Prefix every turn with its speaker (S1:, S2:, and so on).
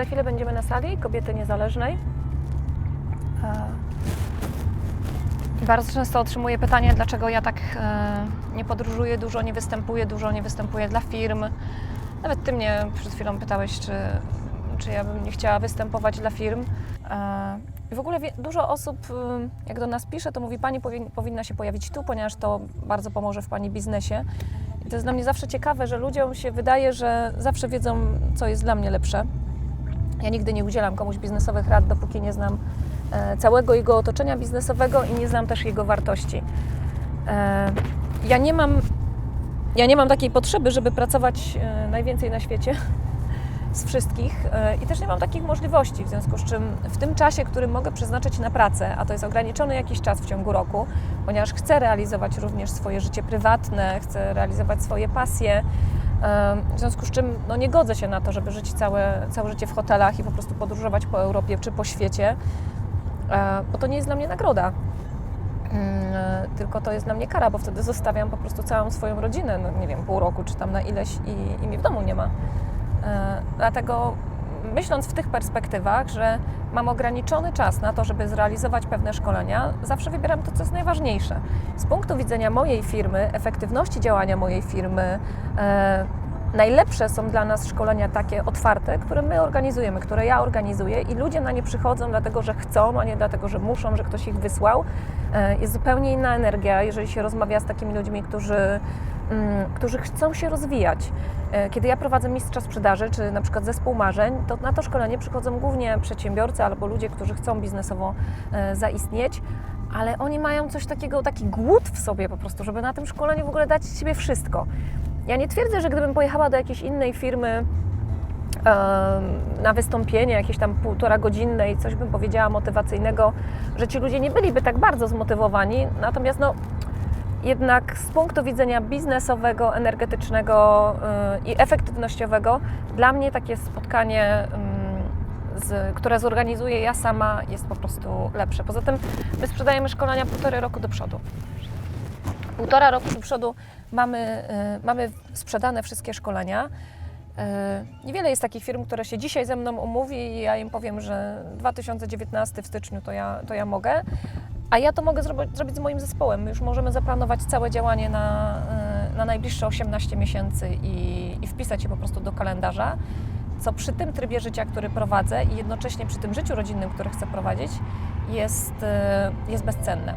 S1: chwilę będziemy na sali kobiety niezależnej. E, Bardzo często otrzymuję pytanie, dlaczego ja tak e, nie podróżuję dużo, nie występuję dużo, nie występuję dla firm. Nawet ty mnie przed chwilą pytałeś, czy, czy ja bym nie chciała występować dla firm. E, w ogóle dużo osób, jak do nas pisze, to mówi, pani powin, powinna się pojawić tu, ponieważ to bardzo pomoże w pani biznesie. I to jest dla mnie zawsze ciekawe, że ludziom się wydaje, że zawsze wiedzą, co jest dla mnie lepsze. Ja nigdy nie udzielam komuś biznesowych rad, dopóki nie znam e, całego jego otoczenia biznesowego i nie znam też jego wartości. E, Ja nie mam, ja nie mam takiej potrzeby, żeby pracować e, najwięcej na świecie z wszystkich i też nie mam takich możliwości, w związku z czym w tym czasie, który mogę przeznaczyć na pracę, a to jest ograniczony jakiś czas w ciągu roku, ponieważ chcę realizować również swoje życie prywatne, chcę realizować swoje pasje, w związku z czym no, nie godzę się na to, żeby żyć całe, całe życie w hotelach i po prostu podróżować po Europie czy po świecie, e, bo to nie jest dla mnie nagroda. Mm, e, Tylko to jest dla mnie kara, bo wtedy zostawiam po prostu całą swoją rodzinę, no nie wiem, pół roku czy tam na ileś i, i w domu nie ma. E, Dlatego myśląc w tych perspektywach, że mam ograniczony czas na to, żeby zrealizować pewne szkolenia, zawsze wybieram to, co jest najważniejsze. Z punktu widzenia mojej firmy, efektywności działania mojej firmy, e, najlepsze są dla nas szkolenia takie otwarte, które my organizujemy, które ja organizuję i ludzie na nie przychodzą dlatego, że chcą, a nie dlatego, że muszą, że ktoś ich wysłał. E, Jest zupełnie inna energia, jeżeli się rozmawia z takimi ludźmi, którzy, którzy chcą się rozwijać. E, Kiedy ja prowadzę mistrza sprzedaży, czy na przykład zespół marzeń, to na to szkolenie przychodzą głównie przedsiębiorcy albo ludzie, którzy chcą biznesowo e, zaistnieć, ale oni mają coś takiego, taki głód w sobie po prostu, żeby na tym szkoleniu w ogóle dać z siebie wszystko. Ja nie twierdzę, że gdybym pojechała do jakiejś innej firmy na wystąpienie, jakieś tam półtora godzinne i coś bym powiedziała motywacyjnego, że ci ludzie nie byliby tak bardzo zmotywowani. Natomiast no, jednak z punktu widzenia biznesowego, energetycznego yy, i efektywnościowego, dla mnie takie spotkanie, ym, z, które zorganizuję ja sama, jest po prostu lepsze. Poza tym my sprzedajemy szkolenia półtorej roku do przodu. Półtora roku do przodu mamy, y, mamy sprzedane wszystkie szkolenia. Y, Niewiele jest takich firm, które się dzisiaj ze mną umówi i ja im powiem, że 2019 w styczniu to ja, to ja mogę, a ja to mogę zrobić, z moim zespołem. My już możemy zaplanować całe działanie na, y, na najbliższe 18 miesięcy i, i wpisać je po prostu do kalendarza, co przy tym trybie życia, który prowadzę i jednocześnie przy tym życiu rodzinnym, które chcę prowadzić, jest, y, jest bezcenne.